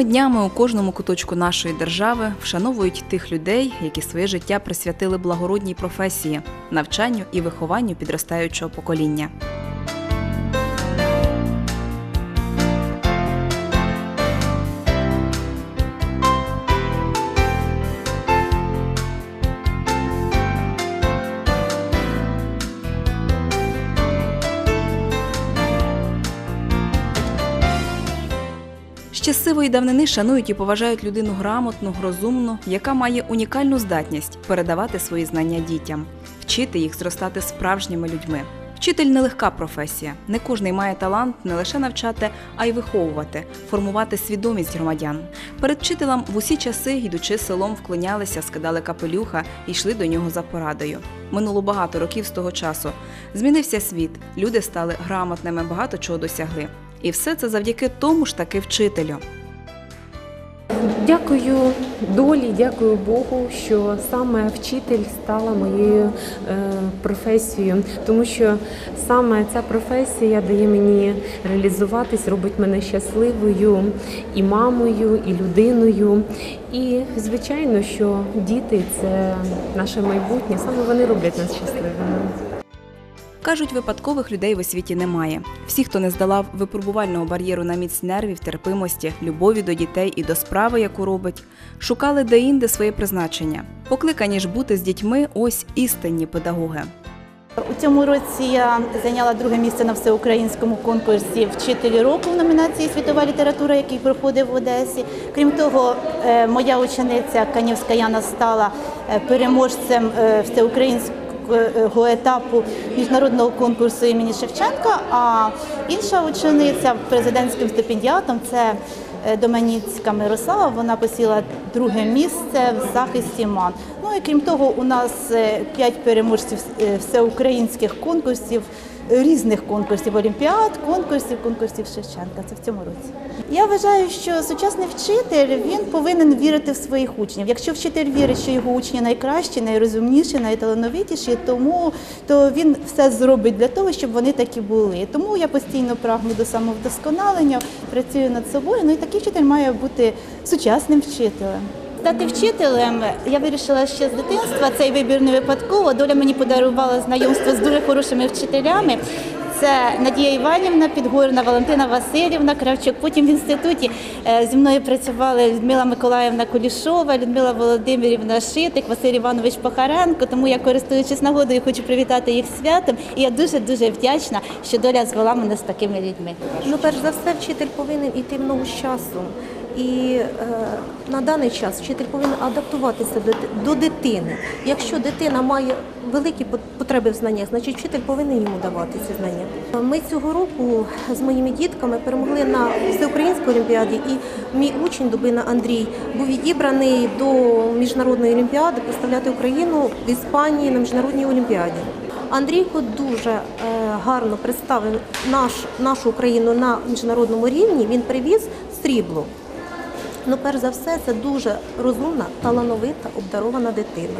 Цими днями у кожному куточку нашої держави вшановують тих людей, які своє життя присвятили благородній професії, навчанню і вихованню підростаючого покоління. Ще давнини шанують і поважають людину грамотну, розумну, яка має унікальну здатність передавати свої знання дітям, вчити їх зростати справжніми людьми. Вчитель нелегка професія. Не кожний має талант не лише навчати, а й виховувати, формувати свідомість громадян. Перед вчителем в усі часи, йдучи селом, вклонялися, скидали капелюха і йшли до нього за порадою. Минуло багато років з того часу. Змінився світ, люди стали грамотними, багато чого досягли. І все це завдяки тому ж таки вчителю. Дякую долі, дякую Богу, що саме вчитель стала моєю е, професією, тому що саме ця професія дає мені реалізуватись, робить мене щасливою і мамою, і людиною. І звичайно, що діти це наше майбутнє, саме вони роблять нас щасливими. Кажуть, випадкових людей в освіті немає. Всі, хто не здолав випробувального бар'єру на міць нервів, терпимості, любові до дітей і до справи, яку робить, шукали де-інде своє призначення. Покликані ж бути з дітьми ось істинні педагоги. У цьому році я зайняла друге місце на всеукраїнському конкурсі Вчителі року в номінації Світова література, який проходив в Одесі. Крім того, е, моя учениця Канівська Яна стала е, переможцем е, всеукраїнського етапу міжнародного конкурсу імені Шевченка. А інша учениця президентським стипендіатом це е, Доменіцька Мирослава. Вона посіла друге місце в захисті МАН. Ну і крім того, у нас е, п'ять переможців е, всеукраїнських конкурсів, е, різних конкурсів, олімпіад, конкурсів, конкурсів Шевченка. Це в цьому році. Я вважаю, що сучасний вчитель він повинен вірити в своїх учнів. Якщо вчитель вірить, що його учні найкращі, найрозумніші, найталановитіші, тому то він все зробить для того, щоб вони такі були. Тому я постійно прагну до самовдосконалення, працюю над собою. Ну і такий вчитель має бути сучасним вчителем. Стати вчителем я вирішила ще з дитинства. Цей вибір не випадково. Доля мені подарувала знайомство з дуже хорошими вчителями. Це Надія Іванівна Підгорна, Валентина Васильівна Кравчук. Потім в інституті е, зі мною працювали Людмила Миколаївна Колішова, Людмила Володимирівна Шитик, Василь Іванович Пахаренко. Тому я користуючись нагодою, хочу привітати їх святом. І я дуже дуже вдячна, що доля звела мене з такими людьми. Ну, перш за все, вчитель повинен йти в ногу з часом. І е, на даний час вчитель повинен адаптуватися до, до дитини. Якщо дитина має великі пот- потреби в знаннях, значить вчитель повинен йому давати ці знання. Ми цього року з моїми дітками перемогли на всеукраїнській олімпіаді, і мій учень Дубина Андрій був відібраний до міжнародної олімпіади представляти Україну в Іспанії на міжнародній олімпіаді. Андрійко дуже е, гарно представив наш, нашу Україну на міжнародному рівні. Він привіз срібло. Ну, перш за все, це дуже розумна, талановита, обдарована дитина.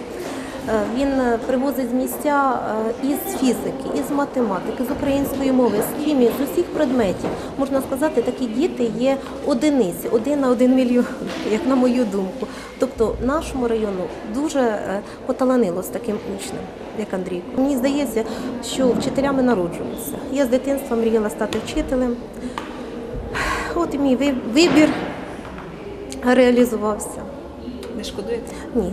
Е, Він е, привозить з місця е, із фізики, із математики, з української мови, з хімії, з усіх предметів. Можна сказати, такі діти є одиниці, один на один мільйон, як на мою думку. Тобто нашому району дуже поталанило з таким учнем, як Андрій. Мені здається, що вчителями народжуються. Я з дитинства мріяла стати вчителем. От і мій вибір реалізувався. Не шкодуєте? Ні,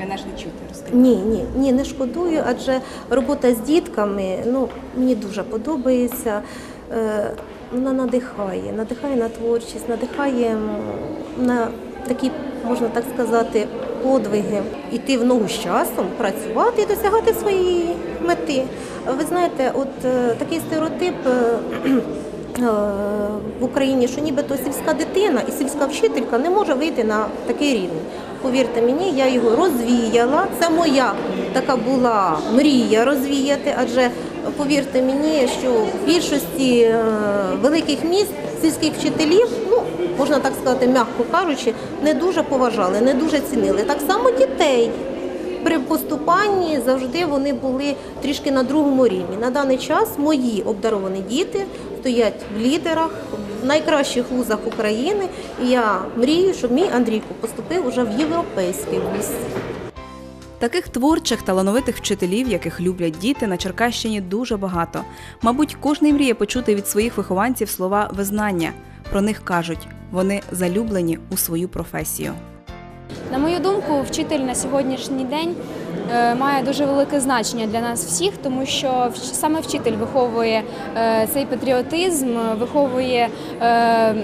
Мене ж не чути, розкажіть. ні, ні, ні, не шкодую, адже робота з дітками ну, мені дуже подобається. Е, Вона надихає, надихає на творчість, надихає на такі, можна так сказати, подвиги, йти в ногу з часом, працювати і досягати своєї мети. Ви знаєте, от е, такий стереотип. Е, В Україні, що нібито сільська дитина і сільська вчителька не може вийти на такий рівень. Повірте мені, я його розвіяла. Це моя така була мрія розвіяти, адже повірте мені, що в більшості е, великих міст сільських вчителів, ну можна так сказати, м'яко кажучи, не дуже поважали, не дуже цінили. Так само дітей. При поступанні завжди вони були трішки на другому рівні. На даний час мої обдаровані діти стоять в лідерах в найкращих вузах України. І я мрію, щоб мій Андрійко поступив уже в європейський вуз. Таких творчих, талановитих вчителів, яких люблять діти, на Черкащині дуже багато. Мабуть, кожний мріє почути від своїх вихованців слова визнання. Про них кажуть, вони залюблені у свою професію. На мою думку, вчитель на сьогоднішній день е, має дуже велике значення для нас всіх, тому що саме вчитель виховує е, цей патріотизм, виховує е,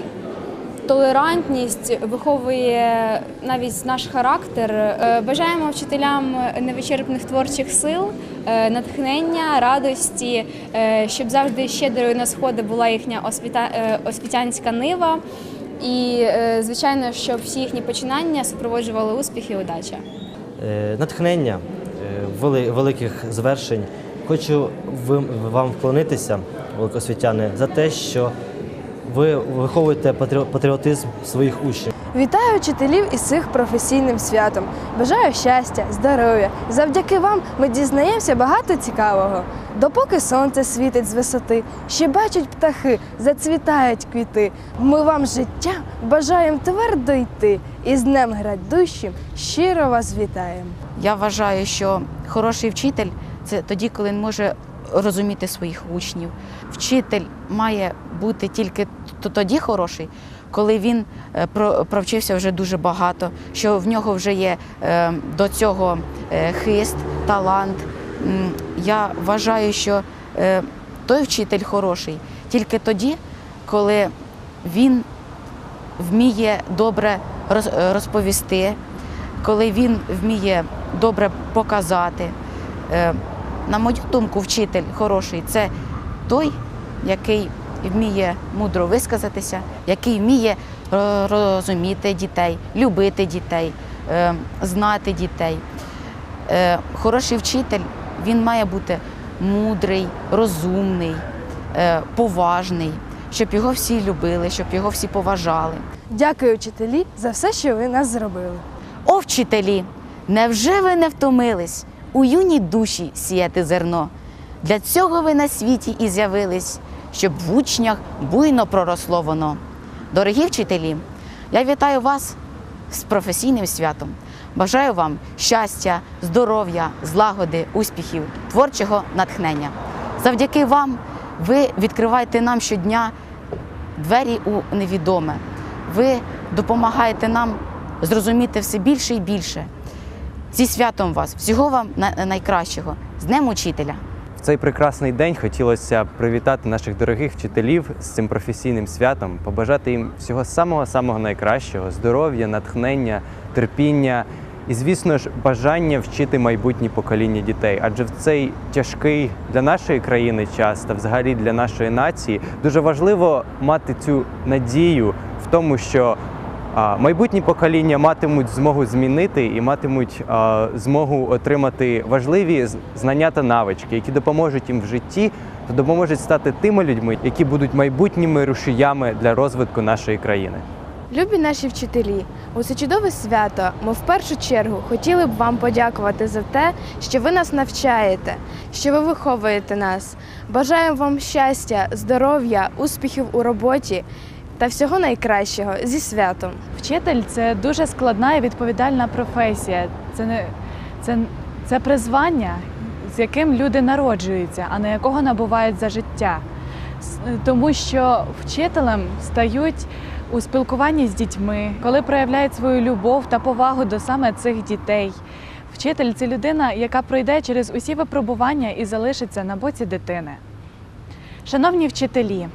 толерантність, виховує навіть наш характер. Бажаємо вчителям невичерпних творчих сил, натхнення, радості, щоб завжди щедрою на сходи була їхня освіта- освітянська нива. І, е, звичайно, щоб всі їхні починання супроводжували успіх і удача. е, натхнення, е, великих звершень. Хочу вам вклонитися, великосвітяни, за те, що ви виховуєте патріо- патріотизм своїх учнів. Вітаю вчителів із цих професійним святом. Бажаю щастя, здоров'я. Завдяки вам ми дізнаємося багато цікавого. Допоки сонце світить з висоти, ще бачать птахи, зацвітають квіти. Ми вам життя бажаємо твердо йти. І з днем грядущим щиро вас вітаємо. Я вважаю, що хороший вчитель це тоді, коли він може розуміти своїх учнів. Вчитель має бути тільки т- тоді хороший, коли він е, провчився вже дуже багато, що в нього вже є е, до цього е, хист, талант. Я вважаю, що той вчитель хороший тільки тоді, коли він вміє добре розповісти, коли він вміє добре показати. На мою думку, вчитель хороший це той, який вміє мудро висказатися, який вміє е, розуміти дітей, любити дітей, е, знати дітей. Е, Хороший вчитель він має бути мудрий, розумний, поважний, щоб його всі любили, щоб його всі поважали. Дякую, вчителі, за все, що ви нас зробили. О, вчителі, невже ви не втомились у юній душі сіяти зерно? Для цього ви на світі і з'явились, щоб в учнях буйно проросло воно. Дорогі вчителі, я вітаю вас з професійним святом. Бажаю вам щастя, здоров'я, злагоди, успіхів, творчого натхнення. Завдяки вам ви відкриваєте нам щодня двері у невідоме. Ви допомагаєте нам зрозуміти все більше і більше. Зі святом вас, всього вам найкращого, з Днем Учителя! В цей прекрасний день хотілося привітати наших дорогих вчителів з цим професійним святом, побажати їм всього самого самого найкращого здоров'я, натхнення, терпіння і, звісно ж, бажання вчити майбутні покоління дітей. Адже в цей тяжкий для нашої країни час та взагалі для нашої нації дуже важливо мати цю надію в тому, що Майбутні покоління матимуть змогу змінити і матимуть змогу отримати важливі знання та навички, які допоможуть їм в житті та допоможуть стати тими людьми, які будуть майбутніми рушіями для розвитку нашої країни. Любі наші вчителі, у це чудове свято ми в першу чергу хотіли б вам подякувати за те, що ви нас навчаєте, що ви виховуєте нас. Бажаємо вам щастя, здоров'я, успіхів у роботі та всього найкращого зі святом. Вчитель це дуже складна і відповідальна професія. Це не це, це призвання, з яким люди народжуються, а не якого набувають за життя. Тому що вчителем стають у спілкуванні з дітьми, коли проявляють свою любов та повагу до саме цих дітей. Вчитель це людина, яка пройде через усі випробування і залишиться на боці дитини. Шановні вчителі,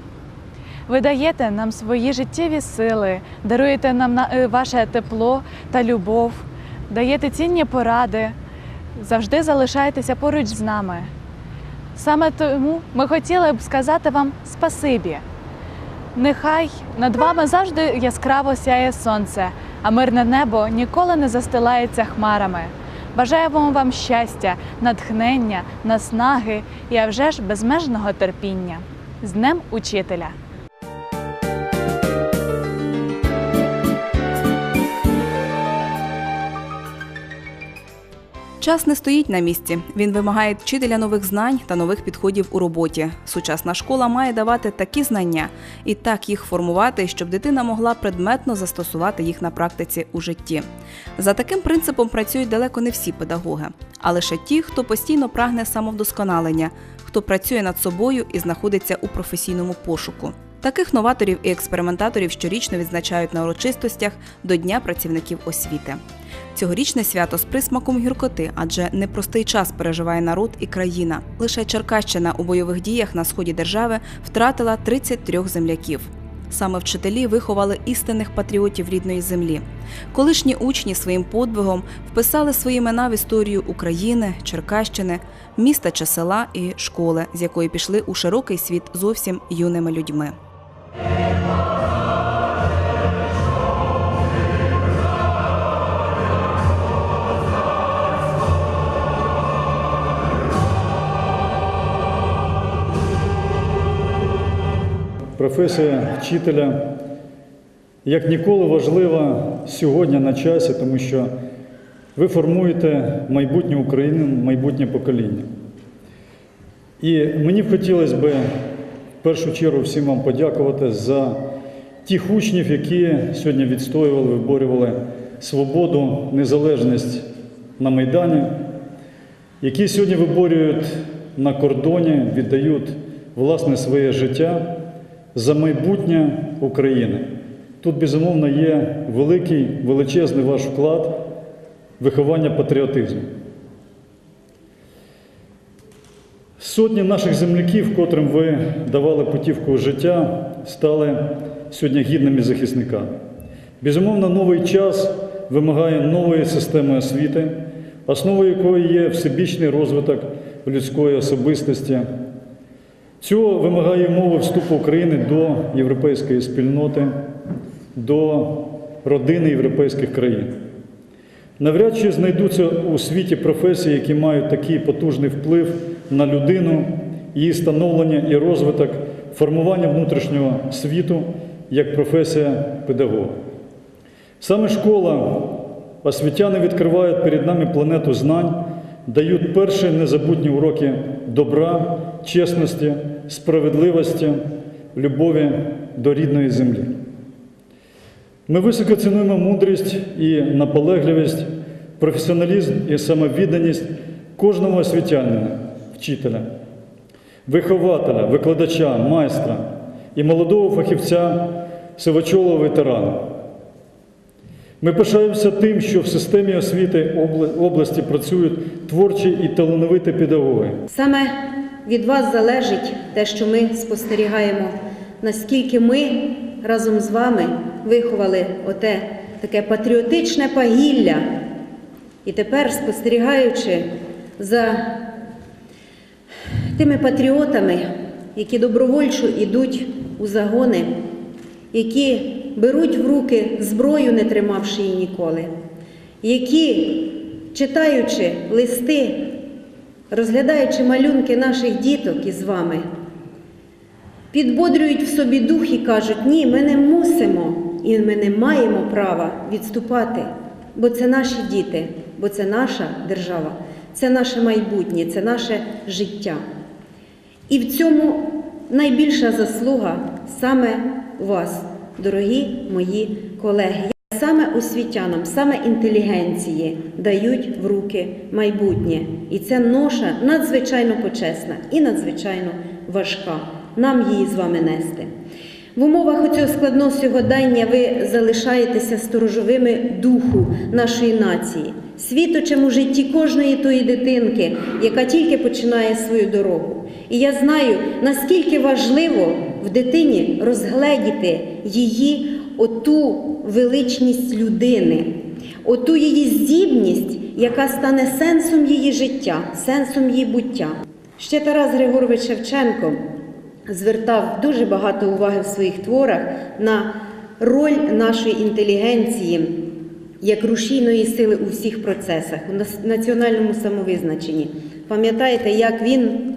ви даєте нам свої життєві сили, даруєте нам е, ваше тепло та любов, даєте цінні поради, завжди залишаєтеся поруч з нами. Саме тому ми хотіли б сказати вам спасибі. Нехай над вами завжди яскраво сяє сонце, а мирне небо ніколи не застилається хмарами. Бажаємо вам щастя, натхнення, наснаги і а вже ж безмежного терпіння. З Днем Учителя! Час не стоїть на місці. Він вимагає вчителя нових знань та нових підходів у роботі. Сучасна школа має давати такі знання і так їх формувати, щоб дитина могла предметно застосувати їх на практиці у житті. За таким принципом працюють далеко не всі педагоги, а лише ті, хто постійно прагне самовдосконалення, хто працює над собою і знаходиться у професійному пошуку. Таких новаторів і експериментаторів щорічно відзначають на урочистостях до Дня працівників освіти. Цьогорічне свято з присмаком гіркоти, адже непростий час переживає народ і країна. Лише Черкащина у бойових діях на сході держави втратила 33 земляків. Саме вчителі виховали істинних патріотів рідної землі. Колишні учні своїм подвигом вписали свої імена в історію України, Черкащини, міста чи села і школи, з якої пішли у широкий світ зовсім юними людьми. Професія вчителя як ніколи важлива сьогодні на часі, тому що ви формуєте майбутнє України, майбутнє покоління. І мені б хотілося б в першу чергу всім вам подякувати за тих учнів, які сьогодні відстоювали, виборювали свободу, незалежність на Майдані, які сьогодні виборюють на кордоні, віддають власне своє життя за майбутнє України. Тут, безумовно, є великий, величезний ваш вклад виховання патріотизму. Сотні наших земляків, котрим ви давали путівку життя, стали сьогодні гідними захисниками. Безумовно, новий час вимагає нової системи освіти, основою якої є всебічний розвиток людської особистості. Цього вимагає умови вступу України до європейської спільноти, до родини європейських країн. Навряд чи знайдуться у світі професії, які мають такий потужний вплив на людину, її становлення і розвиток, формування внутрішнього світу, як професія педагога. Саме школа, освітяни відкривають перед нами планету знань, дають перші незабутні уроки добра, чесності, справедливості, любові до рідної землі. Ми високо цінуємо мудрість і наполегливість, професіоналізм і самовідданість кожного освітянина, вчителя, вихователя, викладача, майстра і молодого фахівця, сивочолого ветерана. Ми пишаємося тим, що в системі освіти області працюють творчі і талановиті педагоги. Саме від вас залежить те, що ми спостерігаємо, наскільки ми разом з вами виховали оте таке патріотичне пагілля. І тепер, спостерігаючи за тими патріотами, які добровольчо йдуть у загони, які беруть в руки зброю, не тримавши її ніколи, які, читаючи листи, розглядаючи малюнки наших діток із вами, підбодрюють в собі дух і кажуть, ні, ми не мусимо і ми не маємо права відступати, бо це наші діти, бо це наша держава, це наше майбутнє, це наше життя. І в цьому найбільша заслуга саме вас, дорогі мої колеги. Саме освітянам, саме інтелігенції дають в руки майбутнє. І це ноша надзвичайно почесна і надзвичайно важка. Нам її з вами нести. В умовах оцього складного сьогодення ви залишаєтеся сторожовими духу нашої нації, світочем у житті кожної тої дитинки, яка тільки починає свою дорогу. І я знаю, наскільки важливо в дитині розгледіти її оту величність людини, оту її здібність, яка стане сенсом її життя, сенсом її буття. Ще Тарас Григорович Шевченко звертав дуже багато уваги в своїх творах на роль нашої інтелігенції як рушійної сили у всіх процесах, у національному самовизначенні. Пам'ятаєте, як він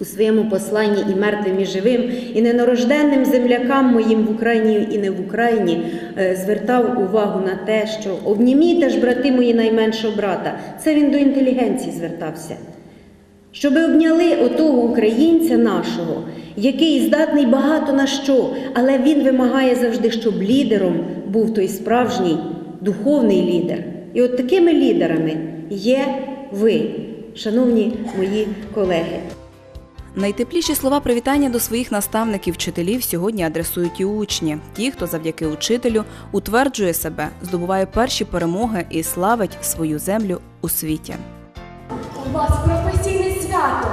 у своєму посланні і мертвим, і живим, і ненарожденним землякам моїм в Україні і не в Україні е, звертав увагу на те, що обніміте ж, брати мої найменшого брата. Це він до інтелігенції звертався. Щоби обняли отого українця нашого, який здатний багато на що, але він вимагає завжди, щоб лідером був той справжній духовний лідер. І от такими лідерами є ви, шановні мої колеги. Найтепліші слова привітання до своїх наставників вчителів сьогодні адресують і учні, ті, хто завдяки учителю утверджує себе, здобуває перші перемоги і славить свою землю у світі. У вас професійне свято.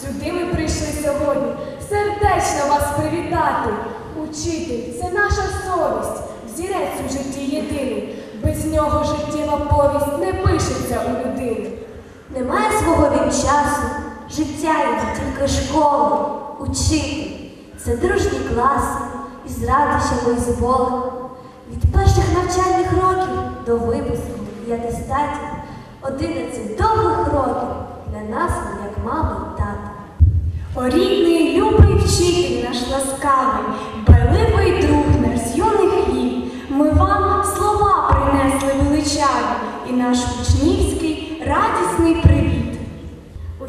Сюди ми прийшли сьогодні. Сердечно вас привітати. Учитель це наша совість, взірець у житті єдиний. Без нього життєва повість не пишеться у людини. Немає свого він часу, життя йде тільки школа, учитель. Це дружні класи із радощами і з болем. Від перших навчальних років до випуску і атестатів одинадцять довгих років для нас, як мама і тата. О, рідний, любий вчитель наш ласкавий, байливий друг наш з юних літ. Ми вам слова принесли величаві і наш учнівський радісний привіт.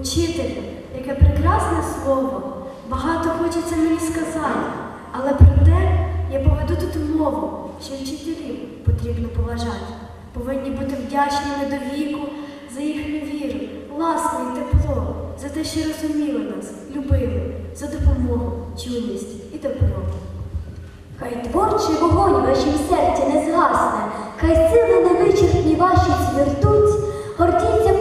Учителю, яке прекрасне слово, багато хочеться мені сказати, але проте я поведу тут мову, що вчителів потрібно поважати. Повинні бути вдячними до віку за їхню віру, ласку і тепло, за те, що розуміли нас, любили, за допомогу, чуйність і добро. Хай творчий вогонь в серці не згасне, хай сили невичерпні ваші звертуть, гордіться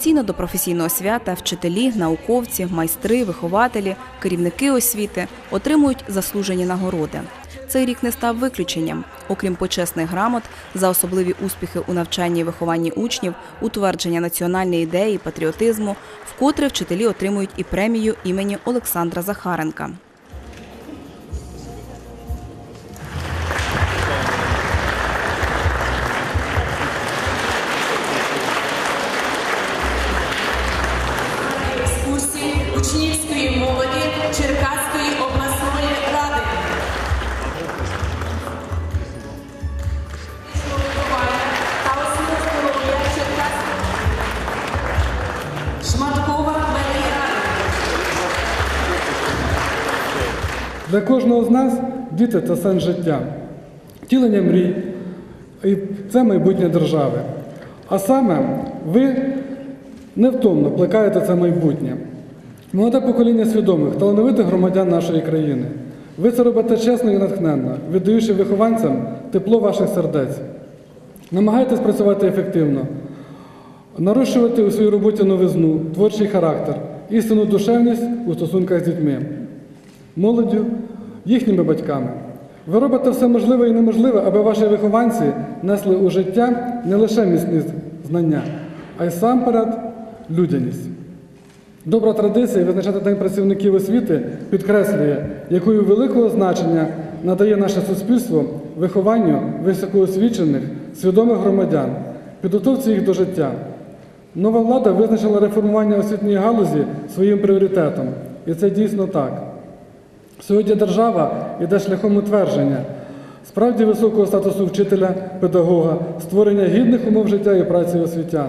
Традиційно до професійного свята вчителі, науковці, майстри, вихователі, керівники освіти отримують заслужені нагороди. Цей рік не став виключенням. Окрім почесних грамот за особливі успіхи у навчанні і вихованні учнів, утвердження національної ідеї, патріотизму, вкотре вчителі отримують і премію імені Олександра Захаренка. Діти це сенс життя, втілення мрій, і це майбутнє держави. А саме ви невтомно плекаєте це майбутнє. Молоде покоління свідомих, талановитих громадян нашої країни. Ви це робите чесно і натхненно, віддаючи вихованцям тепло ваших сердець. Намагайтесь працювати ефективно, нарощувати у своїй роботі новизну, творчий характер, істинну душевність у стосунках з дітьми, молоддю, їхніми батьками. Ви робите все можливе і неможливе, аби ваші вихованці несли у життя не лише міцні знання, а й сам перед людяність. Добра традиція визначати День працівників освіти підкреслює, якою великого значення надає наше суспільство вихованню високоосвічених, свідомих громадян, підготовці їх до життя. Нова влада визначила реформування освітньої галузі своїм пріоритетом, і це дійсно так. Сьогодні держава йде шляхом утвердження справді високого статусу вчителя, педагога, створення гідних умов життя і праці освітян.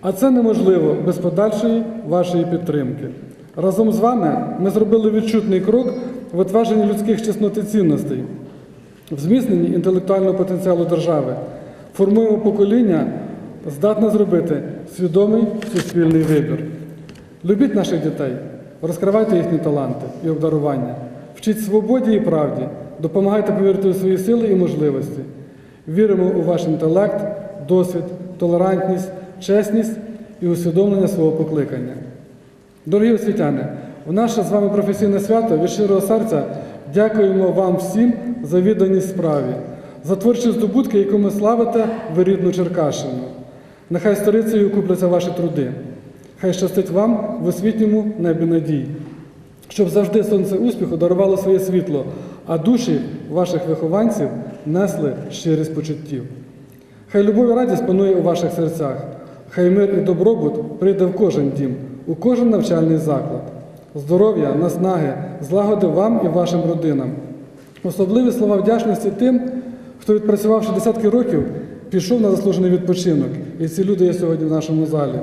А це неможливо без подальшої вашої підтримки. Разом з вами ми зробили відчутний крок в утвердженні людських чеснот і цінностей, в зміцненні інтелектуального потенціалу держави. Формуємо покоління, здатне зробити свідомий суспільний вибір. Любіть наших дітей, розкривайте їхні таланти і обдарування, вчіть свободі і правді, допомагайте повірити у свої сили і можливості. Віримо у ваш інтелект, досвід, толерантність, чесність і усвідомлення свого покликання. Дорогі освітяни, в наше з вами професійне свято від щирого серця дякуємо вам всім за відданість справі, за творчі здобутки, яку ми славите в рідну Черкащину. Нехай сторицею купляться ваші труди. Хай щастить вам в освітньому небі надій, щоб завжди сонце успіху дарувало своє світло, а душі ваших вихованців несли щирість почуттів. Хай любов і радість панує у ваших серцях, хай мир і добробут прийде в кожен дім, у кожен навчальний заклад. Здоров'я, наснаги, злагоди вам і вашим родинам. Особливі слова вдячності тим, хто, відпрацювавши десятки років, пішов на заслужений відпочинок. І ці люди є сьогодні в нашому залі.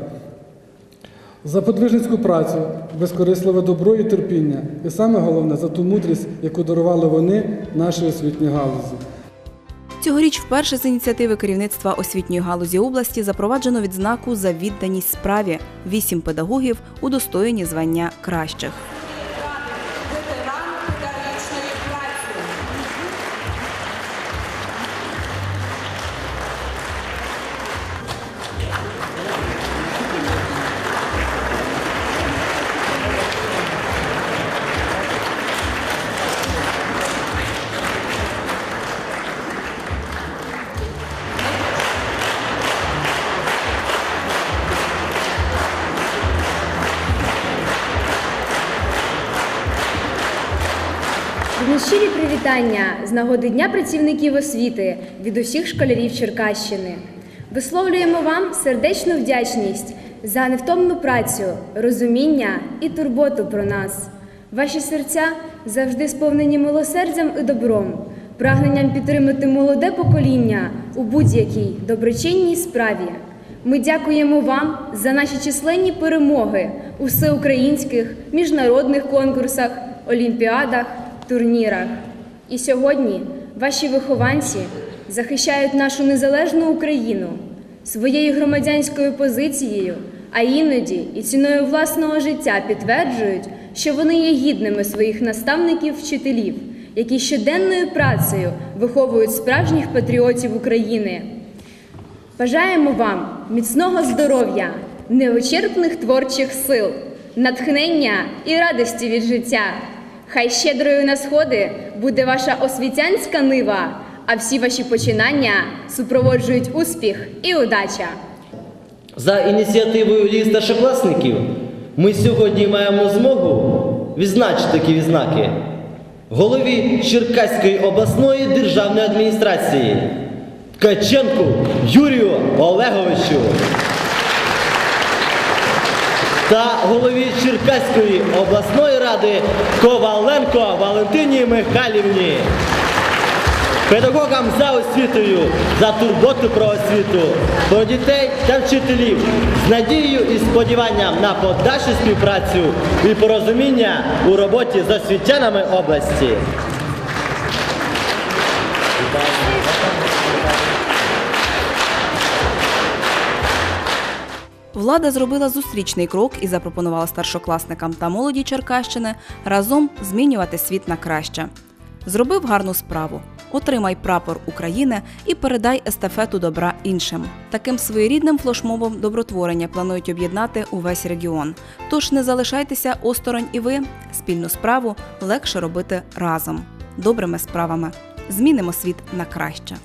За подвижницьку працю, безкорисливе добро і терпіння, і саме головне за ту мудрість, яку дарували вони нашій освітній галузі. Цьогоріч вперше з ініціативи керівництва освітньої галузі області запроваджено відзнаку за відданість справі. Вісім педагогів удостоєні звання кращих. Привітання з нагоди Дня працівників освіти від усіх школярів Черкащини. Висловлюємо вам сердечну вдячність за невтомну працю, розуміння і турботу про нас. Ваші серця завжди сповнені милосердям і добром, прагненням підтримати молоде покоління у будь-якій доброчинній справі. Ми дякуємо вам за наші численні перемоги у всеукраїнських міжнародних конкурсах, олімпіадах, турнірах. І сьогодні ваші вихованці захищають нашу незалежну Україну своєю громадянською позицією, а іноді і ціною власного життя підтверджують, що вони є гідними своїх наставників-вчителів, які щоденною працею виховують справжніх патріотів України. Бажаємо вам міцного здоров'я, невичерпних творчих сил, натхнення і радості від життя. Хай щедрою на сходи буде ваша освітянська нива, а всі ваші починання супроводжують успіх і удача. За ініціативою ліс старшокласників ми сьогодні маємо змогу відзначити такі відзнаки голові Черкаської обласної державної адміністрації Ткаченку Юрію Олеговичу та голові Черкаської обласної ради Коваленко Валентині Михайлівні. педагогам за освітою, за турботу про освіту, про дітей та вчителів з надією і сподіванням на подальшу співпрацю і порозуміння у роботі з освітянами області. Влада зробила зустрічний крок і запропонувала старшокласникам та молоді Черкащини разом змінювати світ на краще. Зробив гарну справу. Отримай прапор України і передай естафету добра іншим. Таким своєрідним флешмобом добротворення планують об'єднати увесь регіон. Тож не залишайтеся осторонь і ви. Спільну справу легше робити разом, добрими справами. Змінимо світ на краще.